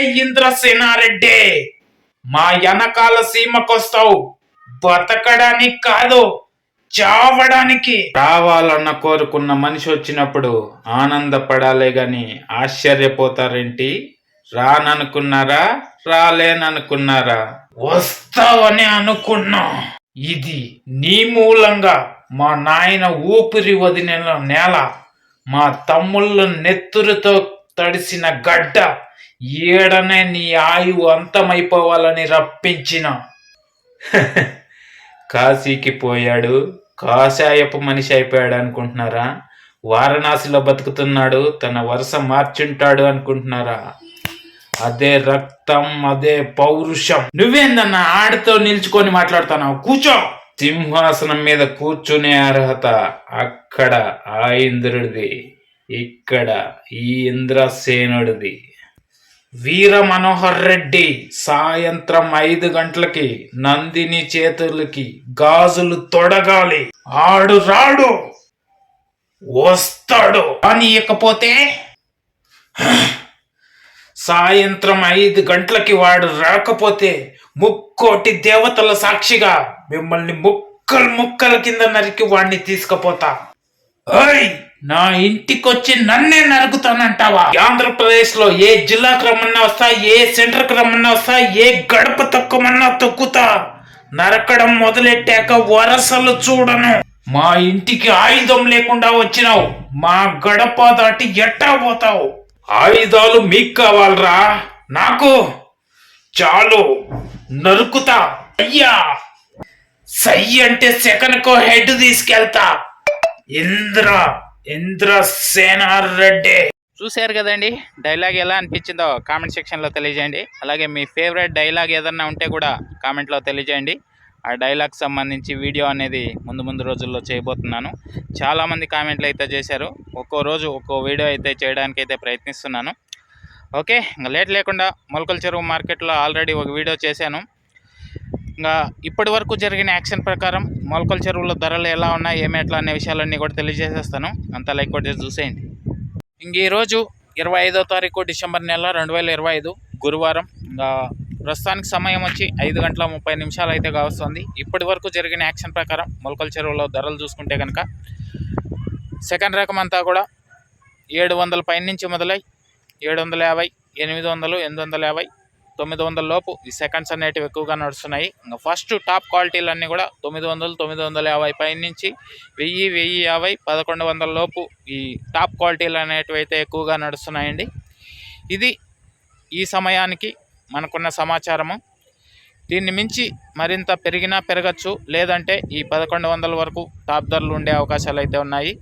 ఇంద్రసేనారెడ్డి? మా వెనకాల సీమకొస్తావు. బతకడానికి కాదు చావడానికి. రావాలన్న కోరుకున్న మనిషి వచ్చినప్పుడు ఆనందపడాలే గాని ఆశ్చర్యపోతారేంటి? రాననుకున్నారా? రాలేననుకున్నారా? వస్తావని అనుకున్నా. ఇది నీ మూలంగా మా నాయన ఊపిరి వదిలిన నేల మా తమ్ముళ్ళ నెత్తురుతో తడిసిన గడ్డ ఏడనే నీ ఆయువు అంతమైపోవాలని రప్పించిన. కాశీకి పోయాడు. కాషాయపు మనిషి అయిపోయాడు అనుకుంటున్నారా? వారణాసిలో బతుకుతున్నాడు. తన వరుస మార్చుంటాడు అనుకుంటున్నారా? అదే రక్తం అదే పౌరుషం. నువ్వేందన్నా ఆడితో నిల్చుకొని మాట్లాడుతున్నావు? కూర్చో. సింహాసనం మీద కూర్చునే అర్హత అక్కడ ఆ ఇంద్రుడిది. ఇక్కడ ఈ ఇంద్రసేనుడిది. వీర మనోహర్ రెడ్డి సాయంత్రం ఐదు గంటలకి నందిని చేతులకి గాజులు తొడగాలి. ఆడు రాడు. వస్తాడు. అని ఇకపోతే సాయంత్రం ఐదు గంటలకి వాడు రాకపోతే ముక్కోటి దేవతల సాక్షిగా మిమ్మల్ని ముక్కలు ముక్కల కింద నరికి వాడిని తీసుకుపోతా. ఓయ్ నా ఇంటికొచ్చి నన్నే నరుకుతానంటావా? ఆంధ్రప్రదేశ్లో ఏ జిల్లాకు రమ్మన్నా వస్తా ఏ సెంటర్కు రమ్మన్నా వస్తా ఏ గడప తొక్కమన్నా తొక్కుతా. నరకడం మొదలెట్టాక వరసలు చూడను. మా ఇంటికి ఆయుధం లేకుండా వచ్చినావు. మా గడప దాటి ఎట్టా పోతావు? ఆయుధాలు మీకు కావాలరా? నాకు? చాలు. నరుకుతా. అయ్యా! సై అంటే సెకన్కో హెడ్ తీసుకెళ్తా. ఇంద్ర! ఇంద్ర చూశారు కదండి డైలాగ్ ఎలా అనిపించిందో కామెంట్ సెక్షన్లో తెలియజేయండి. అలాగే మీ ఫేవరెట్ డైలాగ్ ఏదన్నా ఉంటే కూడా కామెంట్లో తెలియజేయండి. ఆ డైలాగ్ సంబంధించి వీడియో అనేది ముందు ముందు రోజుల్లో చేయబోతున్నాను. చాలామంది కామెంట్లు అయితే చేశారు. ఒక్కో రోజు ఒక్కో వీడియో అయితే చేయడానికి అయితే ప్రయత్నిస్తున్నాను. ఓకే ఇంకా లేట్ లేకుండా మొలకల చెరువు మార్కెట్లో ఆల్రెడీ ఒక వీడియో చేశాను. ఇంకా ఇప్పటి వరకు జరిగిన యాక్షన్ ప్రకారం మొలకల చెరువులో ధరలు ఎలా ఉన్నాయి ఏమి ఎట్లా అనే విషయాలన్నీ కూడా తెలియజేసేస్తాను. అంత లైక్ కొట్టి చూసేయండి. ఇంక ఈరోజు ఇరవై ఐదో తారీఖు డిసెంబర్ నెల రెండు వేల ఇరవై ఐదు గురువారం. ఇంకా ప్రస్తుతానికి సమయం వచ్చి ఐదు గంటల ముప్పై నిమిషాలు అయితే కావస్తుంది. ఇప్పటి వరకు జరిగిన యాక్షన్ ప్రకారం మొలకల చెరువులో ధరలు చూసుకుంటే కనుక సెకండ్ రకం అంతా కూడా ఏడు వందల పైన నుంచి మొదలై ఏడు వందల యాభై ఎనిమిది వందలు ఎనిమిది వందల యాభై తొమ్మిది వందల లోపు ఈ సెకండ్స్ అనేటివి ఎక్కువగా నడుస్తున్నాయి. ఇంకా ఫస్ట్ టాప్ క్వాలిటీలన్నీ కూడా తొమ్మిది వందలు తొమ్మిది వందల యాభై పైన నుంచి వెయ్యి వెయ్యి యాభై పదకొండు వందల లోపు ఈ టాప్ క్వాలిటీలు అనేటివి అయితే ఎక్కువగా నడుస్తున్నాయండి. ఇది ఈ సమయానికి మనకున్న సమాచారము. దీన్ని మించి మరింత పెరిగినా పెరగచ్చు లేదంటే ఈ పదకొండు వందల వరకు టాప్ ధరలు ఉండే అవకాశాలు అయితే ఉన్నాయి.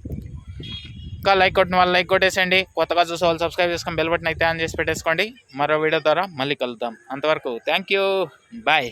ఇంకా లైక్ కొట్టిన వాళ్ళు లైక్ కొట్టేసేయండి. కొత్తగా చూసే వాళ్ళు సబ్స్క్రైబ్ చేసుకొని బెల్ బటన్ అయితే ఆన్ చేసి పెట్టేసుకోండి. మరో వీడియో ద్వారా మళ్ళీ కలుద్దాం. అంతవరకు థ్యాంక్ యూ. బాయ్.